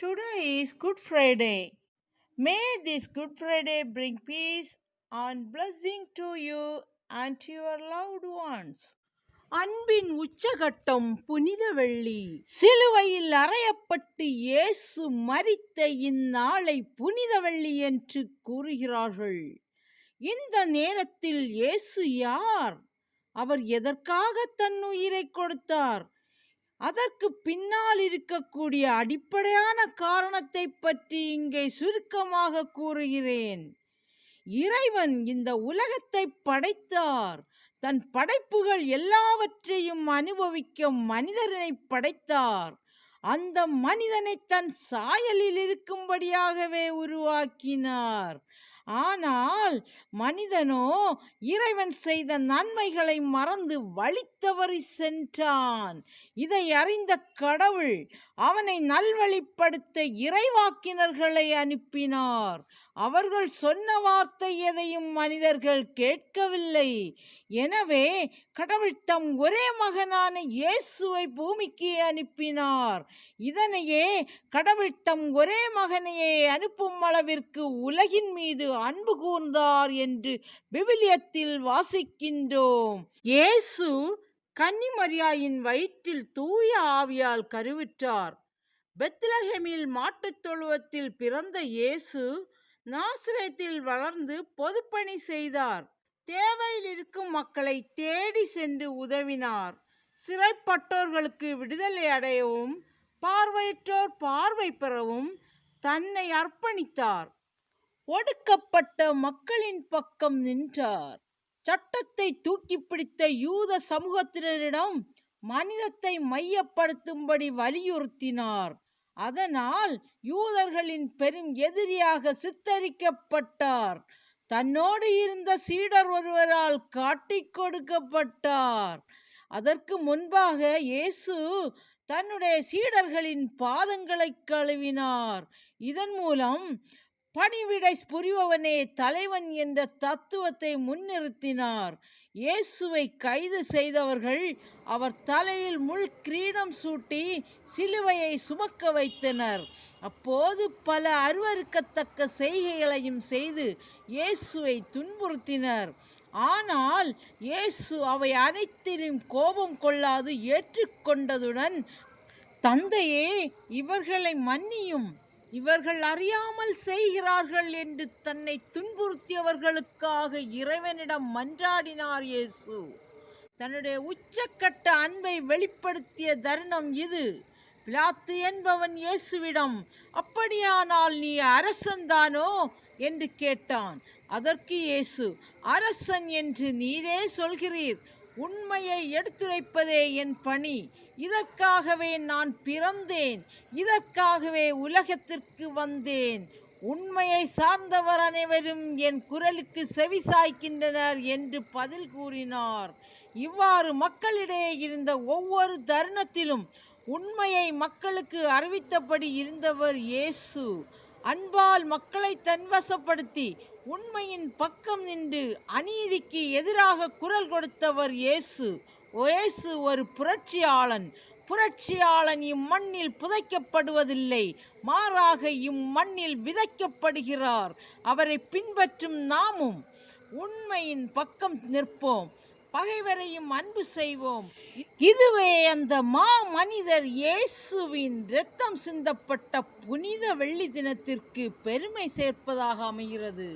Today is Good Friday. May this Good Friday bring peace and blessing to you and to your loved ones. அன்பின் உச்சகட்டம் புனித வெள்ளி சிலுவையில் அறையப்பட்டு இயேசு மரித்த இந்நாளை புனித வெள்ளி என்று கூறுகிறார்கள் இந்த நேரத்தில் இயேசு யார் அவர் எதற்காக தன் உயிரை கொடுத்தார் அதற்கு பின்னால் இருக்கக்கூடிய அடிப்படையான காரணத்தை பற்றி இங்கே சுருக்கமாக கூறுகிறேன். இறைவன் இந்த உலகத்தை படைத்தார். தன் படைப்புகள் எல்லாவற்றையும் அனுபவிக்க மனிதனை படைத்தார். அந்த மனிதனை தன் சாயலில் இருக்கும்படியாகவே உருவாக்கினார். ஆனால் மனிதனோ இறைவன் செய்த நன்மைகளை மறந்து வழி தவறி சென்றான். இதை அறிந்த கடவுள் அவனை நல்வழிப்படுத்த இறைவாக்கினர்களை அனுப்பினார். அவர்கள் சொன்ன வார்த்தை எதையும் மனிதர்கள் கேட்கவில்லை. எனவே கடவுள் தம் ஒரே மகனான இயேசுவை பூமிக்கு அனுப்பினார். இதனையே கடவுள் தம் ஒரே மகனையே அனுப்பும் அளவிற்கு உலகின் மீது அன்பு கூர்ந்தார் என்று விவிலியத்தில் வாசிக்கின்றோம். இயேசு கன்னிமரியாயின் வயிற்றில் தூய ஆவியால் கருவிற்றார். பெத்லஹெமில் மாட்டுத் தொழுவத்தில் பிறந்த இயேசு நாசிரியத்தில் வளர்ந்து பொதுப்பணி செய்தார். தேவையில் இருக்கும் மக்களை தேடி சென்று உதவினார். சிறைப்பட்டோர்களுக்கு விடுதலை அடையவும் பார்வையற்றோர் பார்வை பெறவும் தன்னை அர்ப்பணித்தார். ஒடுக்கப்பட்ட மக்களின் பக்கம் நின்றார். சட்டத்தை தூக்கி பிடித்த யூத சமூகத்தினரிடம் மனிதத்தை மையப்படுத்தும்படி வலியுறுத்தினார். அதனால் யூதர்களின் பெரும் எதிரியாக சித்தரிக்கப்பட்டார். தன்னோடு இருந்த சீடர் ஒருவரால் காட்டிக் கொடுக்கப்பட்டார். அதற்கு முன்பாக இயேசு தன்னுடைய சீடர்களின் பாதங்களை கழுவினார். இதன் மூலம் பணிவிடை புரிபவனே தலைவன் என்ற தத்துவத்தை முன்னிறுத்தினார். இயேசுவை கைது செய்தவர்கள் அவர் தலையில் முள் கிரீடம் சூட்டி சிலுவையை சுமக்க வைத்தனர். அப்போது பல அருவறுக்கத்தக்க செய்கைகளையும் செய்து இயேசுவை துன்புறுத்தினர். ஆனால் இயேசு அவை அனைத்திலும் கோபம் கொள்ளாது ஏற்றுக்கொண்டதுடன் தந்தையே இவர்களை மன்னியும். இவர்கள் அறியாமல் செய்கிறார்கள் என்று தன்னை துன்புறுத்தியவர்களுக்காக இறைவனிடம் மன்றாடினார் இயேசு. தன்னுடைய உச்சக்கட்ட அன்பை வெளிப்படுத்திய தருணம் இது. பிலாத்து என்பவன் இயேசுவிடம் அப்படியானால் நீ அரசன்தானோ என்று கேட்டான். அதற்கு இயேசு அரசன் என்று நீரே சொல்கிறீர். உண்மையை எடுத்துரைப்பதே என் பணி. இதற்காகவே நான் பிறந்தேன். இதற்காகவே உலகத்திற்கு வந்தேன். உண்மையை சார்ந்தவர் அனைவரும் என் குரலுக்கு செவி சாய்க்கின்றனர் என்று பதில் கூறினார். இவ்வாறு மக்களிடையே இருந்த ஒவ்வொரு தருணத்திலும் உண்மையை மக்களுக்கு அறிவித்தபடி இருந்தவர் இயேசு. அன்பால் மக்களை தன்வசப்படுத்தி உண்மையின் பக்கம் நின்று அநீதிக்கு எதிராக குரல் கொடுத்தவர் இயேசு. இயேசு ஒரு புரட்சியாளன். புரட்சியாளன் இம்மண்ணில் புதைக்கப்படுவதில்லை. மாறாக இம்மண்ணில் விதைக்கப்படுகிறார். அவரை பின்பற்றும் நாமும் உண்மையின் பக்கம் நிற்போம். பகைவரையும் அன்பு செய்வோம். இதுவே அந்த மா மனிதர் இயேசுவின் இரத்தம் சிந்தப்பட்ட புனித வெள்ளி தினத்திற்கு பெருமை சேர்ப்பதாக அமைகிறது.